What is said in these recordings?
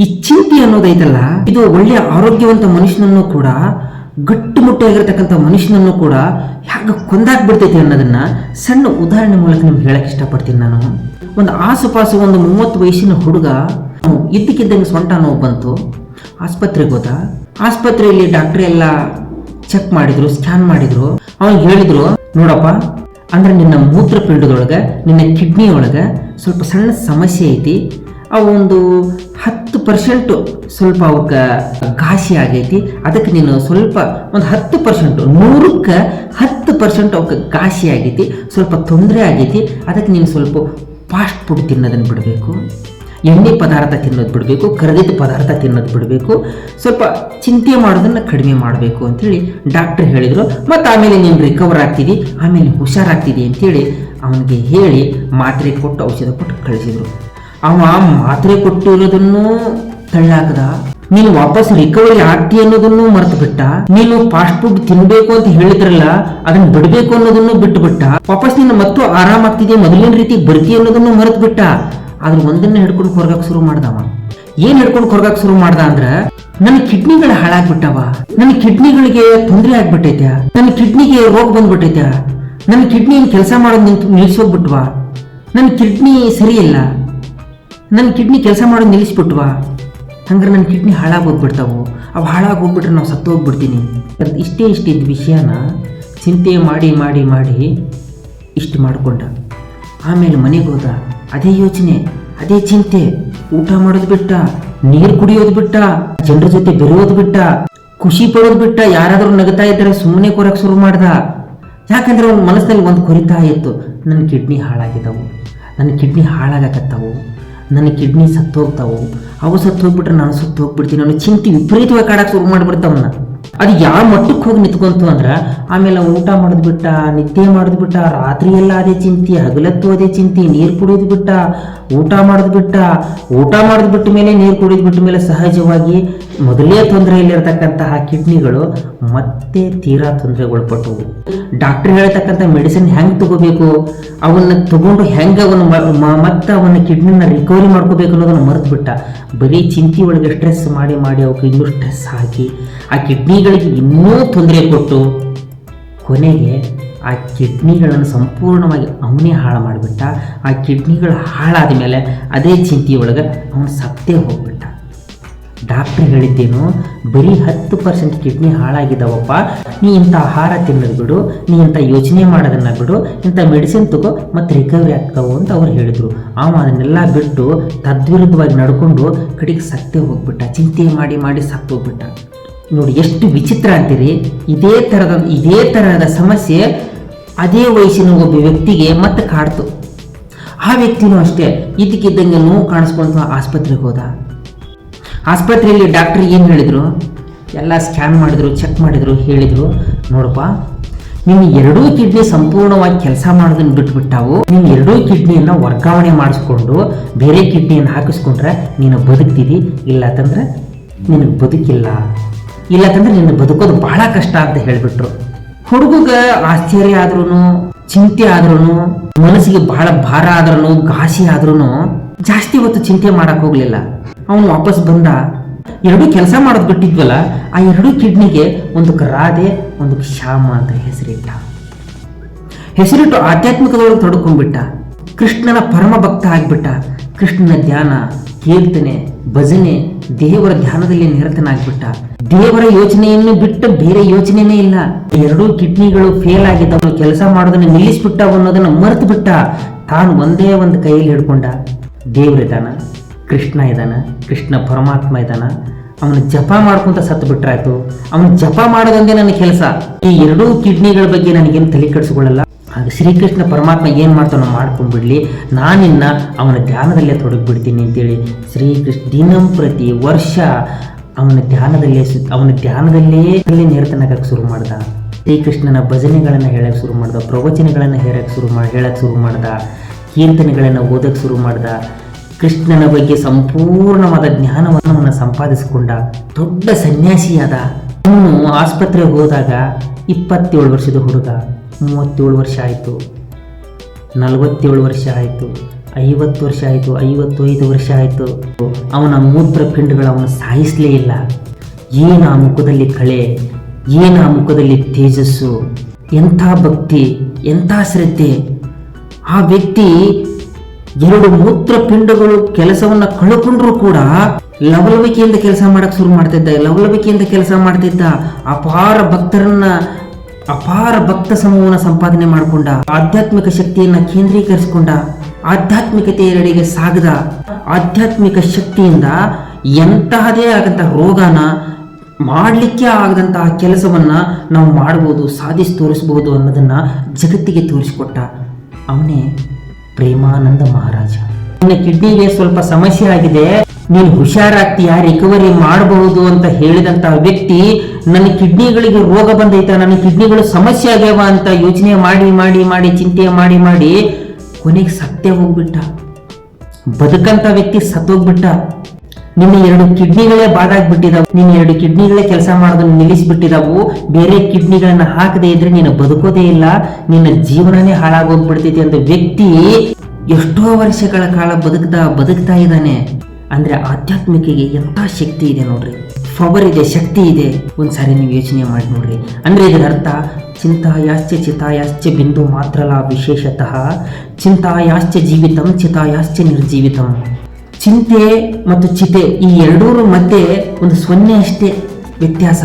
ಈ ಚಿಂತೆ ಅನ್ನೋದೈತಲ್ಲ ಇದು ಒಳ್ಳೆಯ ಆರೋಗ್ಯವಂತ ಮನುಷ್ಯನನ್ನು ಕೂಡ ಗಟ್ಟುಮುಟ್ಟಾಗಿರ್ತಕ್ಕಂಥ ಮನುಷ್ಯನನ್ನು ಕೂಡ ಹೇಗೆ ಕೊಂದಾಕ್ಬಿಡ್ತೈತಿ ಅನ್ನೋದನ್ನ ಸಣ್ಣ ಉದಾಹರಣೆ ಮೂಲಕ ನಿಮ್ಗೆ ಹೇಳಕ್ ಇಷ್ಟಪಡ್ತೀನಿ ನಾನು. ಒಂದು ಆಸುಪಾಸು ಒಂದು ಮೂವತ್ತು ವಯಸ್ಸಿನ ಹುಡುಗ ಇದ್ದಕ್ಕಿದ್ದಂಗೆ ಸೊಂಟ ನೋವು ಬಂತು. ಆಸ್ಪತ್ರೆಗೆ ಹೋದ. ಆಸ್ಪತ್ರೆಯಲ್ಲಿ ಡಾಕ್ಟರ್ ಎಲ್ಲ ಚೆಕ್ ಮಾಡಿದ್ರು ಸ್ಕ್ಯಾನ್ ಮಾಡಿದ್ರು. ಅವನಿಗೆ ಹೇಳಿದ್ರು, ನೋಡಪ್ಪ, ಅಂದ್ರೆ ನಿನ್ನ ಮೂತ್ರಪಿಂಡದೊಳಗೆ ನಿನ್ನ ಕಿಡ್ನಿ ಒಳಗೆ ಸ್ವಲ್ಪ ಸಣ್ಣ ಸಮಸ್ಯೆ ಐತಿ. ಆ ಒಂದು ಪರ್ಸೆಂಟ್ ಸ್ವಲ್ಪ ಅವಕ್ಕೆ ಘಾಸಿ ಆಗೈತಿ. ಅದಕ್ಕೆ ನೀನು ಸ್ವಲ್ಪ ಒಂದು ಹತ್ತು ಪರ್ಸೆಂಟು ನೂರಕ್ಕೆ ಹತ್ತು ಪರ್ಸೆಂಟ್ ಅವಕ್ಕೆ ಘಾಸಿ ಆಗೈತಿ. ಸ್ವಲ್ಪ ತೊಂದರೆ ಆಗೈತಿ. ಅದಕ್ಕೆ ನೀನು ಸ್ವಲ್ಪ ಫಾಸ್ಟ್ ಫುಡ್ ತಿನ್ನೋದನ್ನು ಬಿಡಬೇಕು. ಎಣ್ಣೆ ಪದಾರ್ಥ ತಿನ್ನೋದು ಬಿಡಬೇಕು. ಕರಗಿದ ಪದಾರ್ಥ ತಿನ್ನೋದು ಬಿಡಬೇಕು. ಸ್ವಲ್ಪ ಚಿಂತೆ ಮಾಡೋದನ್ನು ಕಡಿಮೆ ಮಾಡಬೇಕು ಅಂತೇಳಿ ಡಾಕ್ಟ್ರ್ ಹೇಳಿದರು. ಮತ್ತು ಆಮೇಲೆ ನೀನು ರಿಕವರ್ ಆಗ್ತೀವಿ ಆಮೇಲೆ ಹುಷಾರಾಗ್ತಿದ್ದಿ ಅಂತೇಳಿ ಅವನಿಗೆ ಹೇಳಿ ಮಾತ್ರೆ ಕೊಟ್ಟು ಔಷಧ ಕೊಟ್ಟು ಕಳಿಸಿದರು. ಅವ ಮಾತ್ರೆ ಕೊಟ್ಟಿರೋದನ್ನು ತಳ್ಳಾಕದ? ನೀನು ವಾಪಸ್ ರಿಕವರಿ ಆಗ್ತಿ ಅನ್ನೋದನ್ನು ಮರೆತು ಬಿಟ್ಟ ನೀನು ಫಾಸ್ಟ್ ಫುಡ್ ತಿನ್ಬೇಕು ಅಂತ ಹೇಳಿದ್ರಲ್ಲ ಅದನ್ನ ಬಿಡಬೇಕು ಅನ್ನೋದನ್ನು ಬಿಟ್ಟು ಬಿಟ್ಟ ವಾಪಸ್ ನೀನು ಮತ್ತು ಆರಾಮಾಗ್ತಿದೆ ಮೊದಲಿನ ರೀತಿ ಬರ್ತಿ ಅನ್ನೋದನ್ನು ಮರೆತು ಬಿಟ್ಟ ಆದ್ರೆ ಒಂದನ್ನ ಹಿಡ್ಕೊಂಡು ಹೊರಗಕ್ಕೆ ಶುರು ಮಾಡ್ದವ. ಏನ್ ಹಿಡ್ಕೊಂಡು ಹೊರಗಕ್ಕೆ ಶುರು ಮಾಡ್ದ ಅಂದ್ರ, ನನ್ನ ಕಿಡ್ನಿಗಳು ಹಾಳಾಗ್ಬಿಟ್ಟವ. ನನ್ನ ಕಿಡ್ನಿಗಳಿಗೆ ತೊಂದರೆ ಆಗ್ಬಿಟ್ಟೈತೆ ನನ್ನ ಕಿಡ್ನಿಗೆ ರೋಗ ಬಂದ್ಬಿಟ್ಟೈತೆ ನನ್ನ ಕಿಡ್ನಿ ಕೆಲಸ ಮಾಡೋದ್ ನಿಲ್ಸೋಗ್ಬಿಟ್ವಾ? ನನ್ನ ಕಿಡ್ನಿ ಸರಿ ಇಲ್ಲ ನನ್ನ ಕಿಡ್ನಿ ಕೆಲಸ ಮಾಡೋದು ನಿಲ್ಲಿಸ್ಬಿಟ್ವಾ? ಹಂಗಾರೆ ನನ್ನ ಕಿಡ್ನಿ ಹಾಳಾಗಿ ಹೋಗ್ಬಿಡ್ತಾವೆ? ಅವು ಹಾಳಾಗಿ ಹೋಗ್ಬಿಟ್ರೆ ನಾವು ಸತ್ತು ಹೋಗ್ಬಿಡ್ತೀನಿ ಅದು ಇಷ್ಟೇ ಇಷ್ಟಿದ್ದ ವಿಷಯನ ಚಿಂತೆ ಮಾಡಿ ಮಾಡಿ ಮಾಡಿ ಇಷ್ಟು ಮಾಡಿಕೊಂಡ. ಆಮೇಲೆ ಮನೆಗೆ ಹೋದ. ಅದೇ ಯೋಚನೆ, ಅದೇ ಚಿಂತೆ. ಊಟ ಮಾಡೋದು ಬಿಟ್ಟ, ನೀರು ಕುಡಿಯೋದು ಬಿಟ್ಟ, ಜನರ ಜೊತೆ ಬೆರೆಯೋದು ಬಿಟ್ಟ, ಖುಷಿ ಪಡೋದು ಬಿಟ್ಟ, ಯಾರಾದರೂ ನಗತಾ ಇದ್ದರೆ ಸುಮ್ಮನೆ ಕೊರಕ್ಕೆ ಶುರು ಮಾಡ್ದ. ಯಾಕಂದ್ರೆ ಅವ್ನ ಮನಸ್ಸಲ್ಲಿ ಒಂದು ಕೊರಿತಾ ಇತ್ತು ನನ್ನ ಕಿಡ್ನಿ ಹಾಳಾಗಿದ್ದವು. ನನ್ನ ಕಿಡ್ನಿ ಹಾಳಾಗಕತ್ತವು. ನನ್ನ ಕಿಡ್ನಿ ಸತ್ತೋಗ್ತಾವು. ಅವು ಸತ್ತು ಹೋಗ್ಬಿಟ್ರೆ ನಾನು ಸತ್ತು ಹೋಗ್ಬಿಡ್ತೀನಿ ಅನ್ನೋ ಚಿಂತೆ ವಿಪರೀತವಾಗಿ ಕಾಡಕ್ಕೆ ಶುರು ಮಾಡ್ಬಿಡ್ತಾವನ್ನ. ಅದು ಯಾವ ಮಟ್ಟಕ್ಕೆ ಹೋಗಿ ನಿಂತ್ಕೊಂತು ಅಂದ್ರೆ, ಆಮೇಲೆ ಊಟ ಮಾಡೋದು ಬಿಟ್ಟ, ನಿದ್ದೆ ಮಾಡೋದು ಬಿಟ್ಟ ರಾತ್ರಿ ಎಲ್ಲ ಅದೇ ಚಿಂತೆ, ಹಗಲತ್ತು ಅದೇ ಚಿಂತೆ, ನೀರು ಕುಡಿಯೋದು ಬಿಟ್ಟ, ಊಟ ಮಾಡೋದು ಬಿಟ್ಟ, ಊಟ ಮಾಡೋದು ಬಿಟ್ಟ ಮೇಲೆ ನೀರು ಕುಡಿದ್ ಬಿಟ್ಟ ಮೇಲೆ ಸಹಜವಾಗಿ ಮೊದಲೇ ತೊಂದರೆಯಲ್ಲಿರ್ತಕ್ಕಂತಹ ಕಿಡ್ನಿಗಳು ಮತ್ತೆ ತೀರಾ ತೊಂದರೆಗೊಳಪಟ್ಟವು ಡಾಕ್ಟರ್ ಹೇಳ್ತಕ್ಕಂಥ ಮೆಡಿಸಿನ್ ಹೆಂಗ್ ತಗೋಬೇಕು, ಅವನ್ನ ತಗೊಂಡು ಹೆಂಗ ಅವನು ಮತ್ತೆ ಅವನ ಕಿಡ್ನಿನ ರಿಕವರಿ ಮಾಡ್ಕೋಬೇಕು ಅನ್ನೋದನ್ನ ಮರೆತು ಬಿಟ್ಟ. ಬರೀ ಚಿಂತೆ ಒಳಗೆ ಸ್ಟ್ರೆಸ್ ಮಾಡಿ ಮಾಡಿ ಅವಕ್ಕೆ ಇನ್ನೂ ಸ್ಟ್ರೆಸ್ ಹಾಕಿ ಆ ಕಿಡ್ನಿಗಳಿಗೆ ಇನ್ನೂ ತೊಂದರೆ ಕೊಟ್ಟು ಕೊನೆಗೆ ಆ ಕಿಡ್ನಿಗಳನ್ನು ಸಂಪೂರ್ಣವಾಗಿ ಅವನೇ ಹಾಳು ಮಾಡಿಬಿಟ್ಟ. ಆ ಕಿಡ್ನಿಗಳು ಹಾಳಾದ ಮೇಲೆ ಅದೇ ಚಿಂತೆಯೊಳಗೆ ಅವನು ಸತ್ತೇ ಹೋಗ್ಬಿಟ್ಟ. ಡಾಕ್ಟ್ರ್ ಹೇಳಿದ್ದೇನು, ಬರೀ ಹತ್ತು ಪರ್ಸೆಂಟ್ ಕಿಡ್ನಿ ಹಾಳಾಗಿದ್ದಾವಪ್ಪ. ನೀ ಇಂಥ ಆಹಾರ ತಿನ್ನೋದು ಬಿಡು, ನೀ ಇಂಥ ಯೋಚನೆ ಮಾಡೋದನ್ನ ಬಿಡು, ಇಂಥ ಮೆಡಿಸಿನ್ ತಗೋ ಮತ್ತು ರಿಕವರಿ ಆಗ್ತಾವು ಅಂತ ಅವ್ರು ಹೇಳಿದರು. ಅವ ಅದನ್ನೆಲ್ಲ ಬಿಟ್ಟು ತದ್ವಿರುದ್ಧವಾಗಿ ನಡ್ಕೊಂಡು ಕಡೆಗೆ ಸತ್ತೇ ಹೋಗ್ಬಿಟ್ಟ, ಚಿಂತೆ ಮಾಡಿ ಮಾಡಿ ಸತ್ತು ಹೋಗ್ಬಿಟ್ಟ ನೋಡಿ, ಎಷ್ಟು ವಿಚಿತ್ರ ಅಂತೀರಿ? ಇದೇ ಥರದ ಇದೇ ಥರದ ಸಮಸ್ಯೆ ಅದೇ ವಯಸ್ಸಿನ ಒಬ್ಬ ವ್ಯಕ್ತಿಗೆ ಮತ್ತೆ ಕಾಡ್ತು. ಆ ವ್ಯಕ್ತಿನೂ ಅಷ್ಟೇ ಇದಕ್ಕಿದ್ದಂಗೆ ನೋವು ಕಾಣಿಸ್ಕೊಂತ ಆಸ್ಪತ್ರೆಗೆ ಹೋದ. ಆಸ್ಪತ್ರೆಯಲ್ಲಿ ಡಾಕ್ಟರ್ ಏನು ಹೇಳಿದರು? ಎಲ್ಲ ಸ್ಕ್ಯಾನ್ ಮಾಡಿದ್ರು, ಚೆಕ್ ಮಾಡಿದರು, ಹೇಳಿದರು. ನೋಡಪ್ಪ ನಿಮ್ಮ ಎರಡೂ ಕಿಡ್ನಿ ಸಂಪೂರ್ಣವಾಗಿ ಕೆಲಸ ಮಾಡೋದನ್ನು ಬಿಟ್ಬಿಟ್ಟಾವು. ನಿಮ್ಮ ಎರಡೂ ಕಿಡ್ನಿಯನ್ನು ವರ್ಗಾವಣೆ ಮಾಡಿಸ್ಕೊಂಡು ಬೇರೆ ಕಿಡ್ನಿಯನ್ನು ಹಾಕಿಸ್ಕೊಂಡ್ರೆ ನೀನು ಬದುಕ್ತಿದ್ದಿ ಇಲ್ಲ ಅಂತಂದ್ರೆ ನಿನಗೆ ಬದುಕಿಲ್ಲ. ಇಲ್ಲ ಅಂತಂದ್ರೆ ನಿನ್ನ ಬದುಕೋದು ಬಹಳ ಕಷ್ಟ ಅಂತ ಹೇಳಿಬಿಟ್ರು. ಹುಡುಗಗ ಆಶ್ಚರ್ಯ ಆದ್ರೂ ಚಿಂತೆ ಆದ್ರೂ ಮನಸ್ಸಿಗೆ ಬಹಳ ಭಾರ ಆದ್ರೂ ಘಾಸಿ ಆದ್ರೂ ಜಾಸ್ತಿ ಹೊತ್ತು ಚಿಂತೆ ಮಾಡಕ್ ಹೋಗ್ಲಿಲ್ಲ. ಅವನು ವಾಪಸ್ ಬಂದ, ಎರಡೂ ಕೆಲಸ ಮಾಡೋದು ಬಿಟ್ಟಿದ್ವಲ್ಲ, ಆ ಎರಡೂ ಕಿಡ್ನಿಗೆ ಒಂದು ರಾಧೆ, ಒಂದು ಶ್ಯಾಮ ಅಂತ ಹೆಸರಿಟ್ಟ. ಹೆಸರಿಟ್ಟು ಆಧ್ಯಾತ್ಮಿಕದೊಳಗೆ ತೊಡ್ಕೊಂಡ್ಬಿಟ್ಟ. ಕೃಷ್ಣನ ಪರಮ ಭಕ್ತ ಆಗಿಬಿಟ್ಟ. ಕೃಷ್ಣನ ಧ್ಯಾನ, ಕೀರ್ತನೆ, ಭಜನೆ ದೇವರ ಧ್ಯಾನದಲ್ಲಿ ನಿರತನಾಗ್ಬಿಟ್ಟ. ದೇವರ ಯೋಚನೆಯನ್ನು ಬಿಟ್ಟು ಬೇರೆ ಯೋಚನೆನೇ ಇಲ್ಲ. ಎರಡೂ ಕಿಡ್ನಿಗಳು ಫೇಲ್ ಆಗಿದ್ದವನು ಕೆಲಸ ಮಾಡೋದನ್ನ ನಿಲ್ಲಿಸ್ಬಿಟ್ಟ ಅನ್ನೋದನ್ನ ಮರೆತು ಬಿಟ್ಟ ತಾನು ಒಂದೇ ಒಂದು ಕೈಯಲ್ಲಿ ಹಿಡ್ಕೊಂಡ. ದೇವರಿದ್ದಾನ ಕೃಷ್ಣ ಇದ್ದಾನ ಕೃಷ್ಣ ಪರಮಾತ್ಮ ಇದ್ದಾನ ಅವನು ಜಪ ಮಾಡ್ಕೊಂತ ಸತ್ತು ಬಿಟ್ರಾಯ್ತು. ಅವನು ಜಪ ಮಾಡೋದಂದೇ ನನ್ನ ಕೆಲಸ. ಈ ಎರಡೂ ಕಿಡ್ನಿಗಳ ಬಗ್ಗೆ ನನಗೇನು ತಲೆ ಕೆಡಿಸ್ಕೊಳ್ಳಲ್ಲ. ಆಗ ಶ್ರೀಕೃಷ್ಣ ಪರಮಾತ್ಮ ಏನು ಮಾಡ್ತಾನೋ ಮಾಡ್ಕೊಂಡ್ಬಿಡ್ಲಿ. ನಾನಿನ್ನ ಅವನ ಧ್ಯಾನದಲ್ಲೇ ತೊಡಗಿಬಿಡ್ತೀನಿ ಅಂತೇಳಿ ಶ್ರೀಕೃಷ್ಣ ದಿನಂಪ್ರತಿ ವರ್ಷ ಅವನ ಧ್ಯಾನದಲ್ಲೇ ಸು, ಅವನ ಧ್ಯಾನದಲ್ಲೇ ಅಲ್ಲೇ ನಿರತನಾಗಕ್ಕೆ ಶುರು ಮಾಡ್ದ. ಶ್ರೀಕೃಷ್ಣನ ಭಜನೆಗಳನ್ನು ಹೇಳಕ್ಕೆ ಶುರು ಮಾಡ್ದ, ಪ್ರವಚನಗಳನ್ನು ಹೇಳಕ್ಕೆ ಶುರು ಮಾಡಿ ಹೇಳಕ್ಕೆ ಶುರು ಮಾಡ್ದ, ಕೀರ್ತನೆಗಳನ್ನು ಓದಕ್ಕೆ ಶುರು ಮಾಡ್ದ. ಕೃಷ್ಣನ ಬಗ್ಗೆ ಸಂಪೂರ್ಣವಾದ ಜ್ಞಾನವನ್ನು ಸಂಪಾದಿಸಿಕೊಂಡ ದೊಡ್ಡ ಸನ್ಯಾಸಿಯಾದ ಅವನು ಆಸ್ಪತ್ರೆಗೆ ಹೋದಾಗ ಇಪ್ಪತ್ತೇಳು ವರ್ಷದ ಹುಡುಗ, ಮೂವತ್ತೇಳು ವರ್ಷ ಆಯಿತು, ನಲವತ್ತೇಳು ವರ್ಷ ಆಯಿತು, ಐವತ್ತು ವರ್ಷ ಆಯಿತು, ಐವತ್ತೈದು ವರ್ಷ ಆಯಿತು. ಅವನ ಮೂತ್ರಪಿಂಡಗಳು ಅವನು ಸಾಯಿಸಲೇ ಇಲ್ಲ. ಏನು ಆ ಮುಖದಲ್ಲಿ ಕಳೆ, ಏನು ಆ ಮುಖದಲ್ಲಿ ತೇಜಸ್ಸು, ಎಂಥ ಭಕ್ತಿ, ಎಂಥ ಶ್ರದ್ಧೆ. ಆ ವ್ಯಕ್ತಿ ಎರಡು ಮೂತ್ರಪಿಂಡಗಳು ಕೆಲಸವನ್ನು ಕಳ್ಕೊಂಡ್ರೂ ಕೂಡ ಲವಲವಿಕೆಯಿಂದ ಕೆಲಸ ಮಾಡಕ್ ಶುರು ಮಾಡ್ತಿದ್ದ, ಲವಲವಿಕೆಯಿಂದ ಕೆಲಸ ಮಾಡ್ತಿದ್ದ ಅಪಾರ ಭಕ್ತರನ್ನ, ಅಪಾರ ಭಕ್ತ ಸಮೂಹನ ಸಂಪಾದನೆ ಮಾಡಿಕೊಂಡ, ಆಧ್ಯಾತ್ಮಿಕ ಶಕ್ತಿಯನ್ನ ಕೇಂದ್ರೀಕರಿಸಿಕೊಂಡ ಆಧ್ಯಾತ್ಮಿಕತೆಯೆಡೆಗೆ ಸಾಗದ, ಆಧ್ಯಾತ್ಮಿಕ ಶಕ್ತಿಯಿಂದ ಎಂತಹದೇ ಆದಂತಹ ರೋಗನ ಮಾಡಲಿಕ್ಕೆ ಆಗದಂತಹ ಕೆಲಸವನ್ನ ನಾವು ಮಾಡ್ಬೋದು, ಸಾಧಿಸಿ ತೋರಿಸ್ಬೋದು ಅನ್ನೋದನ್ನ ಜಗತ್ತಿಗೆ ತೋರಿಸಿಕೊಟ್ಟ ಅವನೇ ಪ್ರೇಮಾನಂದ ಮಹಾರಾಜ. ನಿನ್ನ ಕಿಡ್ನಿಗೆ ಸ್ವಲ್ಪ ಸಮಸ್ಯೆ ಆಗಿದೆ, ನೀನು ಹುಷಾರಾಗ್ತೀಯಾ ರಿಕವರಿ ಮಾಡಬಹುದು ಅಂತ ಹೇಳಿದಂತ ವ್ಯಕ್ತಿ ನನ್ನ ಕಿಡ್ನಿಗಳಿಗೆ ರೋಗ ಬಂದೈತ, ನನ್ನ ಕಿಡ್ನಿಗಳು ಸಮಸ್ಯೆ ಆಗ್ಯಾವ ಅಂತ ಯೋಚನೆ ಮಾಡಿ ಮಾಡಿ ಮಾಡಿ, ಚಿಂತೆ ಮಾಡಿ ಮಾಡಿ ಕೊನೆಗೆ ಸತ್ಯ ಹೋಗ್ಬಿಟ್ಟ. ಬದುಕಂತ ವ್ಯಕ್ತಿ ಸತ್ತೋಗ್ಬಿಟ್ಟ ನಿನ್ನ ಎರಡು ಕಿಡ್ನಿಗಳೇ ಬಾದಾಗ್ಬಿಟ್ಟಿದಾವು, ನಿನ್ನ ಎರಡು ಕಿಡ್ನಿಗಳೇ ಕೆಲಸ ಮಾಡೋದನ್ನ ನಿಲ್ಲಿಸ್ಬಿಟ್ಟಿದಾವು, ಬೇರೆ ಕಿಡ್ನಿಗಳನ್ನ ಹಾಕದೇ ಇದ್ರೆ ನೀನು ಬದುಕೋದೇ ಇಲ್ಲ, ನಿನ್ನ ಜೀವನನೇ ಹಾಳಾಗೋಗ್ಬಿಡ್ತೈತಿ ಅಂತ ವ್ಯಕ್ತಿ ಎಷ್ಟೋ ವರ್ಷಗಳ ಕಾಲ ಬದುಕ್ತಾ ಬದುಕ್ತಾ ಇದ್ದಾನೆ. ಅಂದ್ರೆ ಆಧ್ಯಾತ್ಮಿಕೆಗೆ ಎಂಥ ಶಕ್ತಿ ಇದೆ ನೋಡ್ರಿ. ಪವರ್ ಇದೆ, ಶಕ್ತಿ ಇದೆ. ಒಂದ್ಸಾರಿ ನೀವು ಯೋಚನೆ ಮಾಡಿ ನೋಡ್ರಿ. ಅಂದ್ರೆ ಇದರ ಅರ್ಥ ಚಿಂತಾಯಾಶ್ಚ ಚಿತಾಯಾಶ್ಚ ಬಿಂದು ಮಾತ್ರಲ ವಿಶೇಷತಃ. ಚಿಂತಾಯಾಶ್ಚ ಜೀವಿತಂ ಚಿತಾಯಾಶ್ಚ ನಿರ್ಜೀವಿತಂ. ಚಿಂತೆ ಮತ್ತು ಚಿತೆ ಈ ಎರಡೂರ ಮಧ್ಯೆ ಒಂದು ಸೊನ್ನೆ ಅಷ್ಟೇ ವ್ಯತ್ಯಾಸ.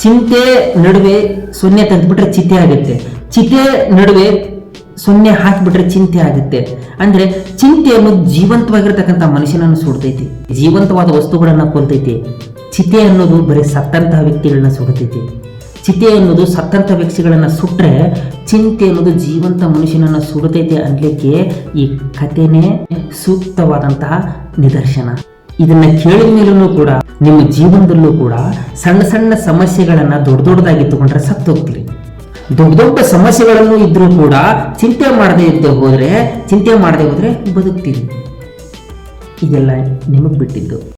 ಚಿಂತೆ ನಡುವೆ ಸೊನ್ನೆ ತೆಗೆದ್ಬಿಟ್ರೆ ಚಿತೆ ಆಗುತ್ತೆ. ಚಿತೆ ನಡುವೆ ಸೊನ್ನೆ ಹಾಕಿಬಿಟ್ರೆ ಚಿಂತೆ ಆಗುತ್ತೆ. ಅಂದ್ರೆ ಚಿಂತೆ ಅನ್ನೋದು ಜೀವಂತವಾಗಿರ್ತಕ್ಕಂಥ ಮನುಷ್ಯನನ್ನು ಸುಡ್ತೈತಿ. ಜೀವಂತವಾದ ವಸ್ತುಗಳನ್ನ ಕೊಲ್ತೈತಿ ಚಿತೆ ಅನ್ನೋದು ಬರೀ ಸತ್ತಂತಹ ವ್ಯಕ್ತಿಗಳನ್ನ ಸುಡ್ತೈತಿ. ಚಿತೆ ಅನ್ನೋದು ಸತ್ತಂತ ವ್ಯಕ್ತಿಗಳನ್ನ ಸುಟ್ರೆ ಚಿಂತೆ ಅನ್ನೋದು ಜೀವಂತ ಮನುಷ್ಯನನ್ನ ಸುಡತೈತಿ ಅನ್ಲಿಕ್ಕೆ ಈ ಕಥೆನೇ ಸೂಕ್ತವಾದಂತಹ ನಿದರ್ಶನ. ಇದನ್ನ ಕೇಳಿದ ಮೇಲೂ ಕೂಡ, ನಿಮ್ಮ ಜೀವನದಲ್ಲೂ ಕೂಡ ಸಣ್ಣ ಸಣ್ಣ ಸಮಸ್ಯೆಗಳನ್ನ ದೊಡ್ಡ ದೊಡ್ಡದಾಗಿ ತಗೊಂಡ್ರೆ ಸತ್ತೋಗ್ತೀರಿ. ದೊಡ್ಡ ದೊಡ್ಡ ಸಮಸ್ಯೆಗಳನ್ನು ಇದ್ರೂ ಕೂಡ ಚಿಂತೆ ಮಾಡದೇ ಇದ್ದೇ ಹೋದರೆ, ಚಿಂತೆ ಮಾಡದೆ ಹೋದರೆ ಬದುಕ್ತೀವಿ ಇದೆಲ್ಲ ನಿಮಗೆ ಬಿಟ್ಟಿದ್ದು.